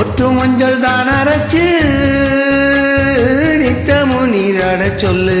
ஒட்டு மஞ்சள் தான் அரைச்சு நித்தமும் நீராட சொல்லு.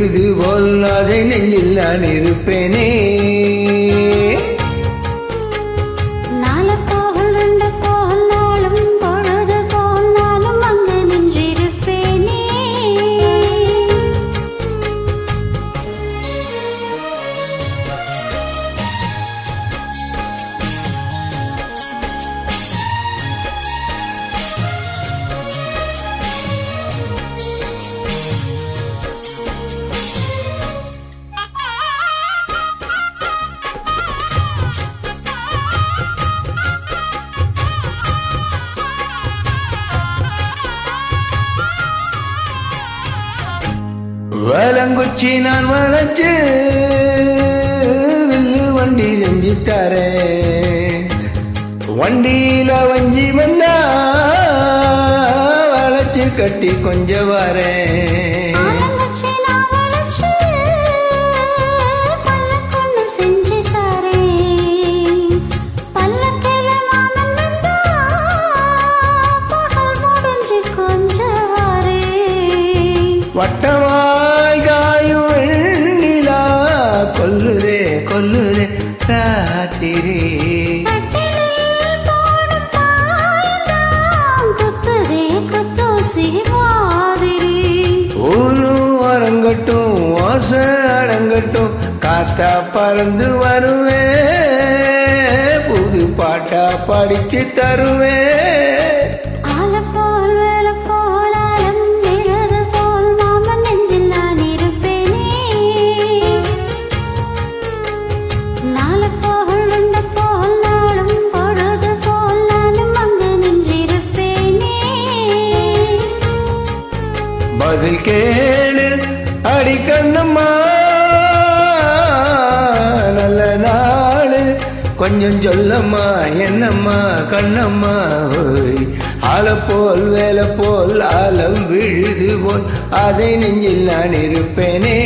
எழுது போல் அதை நெஞ்சில் நான் இருப்பேனே. வலங்குச்சி நான் வளைச்சு வில்லு வண்டி செஞ்சு தரேன். வண்டியில வஞ்சி வந்தா வளைச்சு கட்டி கொஞ்சம் வரேன். காத்தா பறந்து வருவேன் புது பாட்டா படிச்சு தருவேன் பதில் கேளு அடிக்கண்ணம்மா கொஞ்சம் சொல்லம்மா என்னம்மா கண்ணம்மா ஆளை போல் வேலை போல் ஆலம் விழுது போல் அதை நெஞ்சில் நான் இருப்பேனே.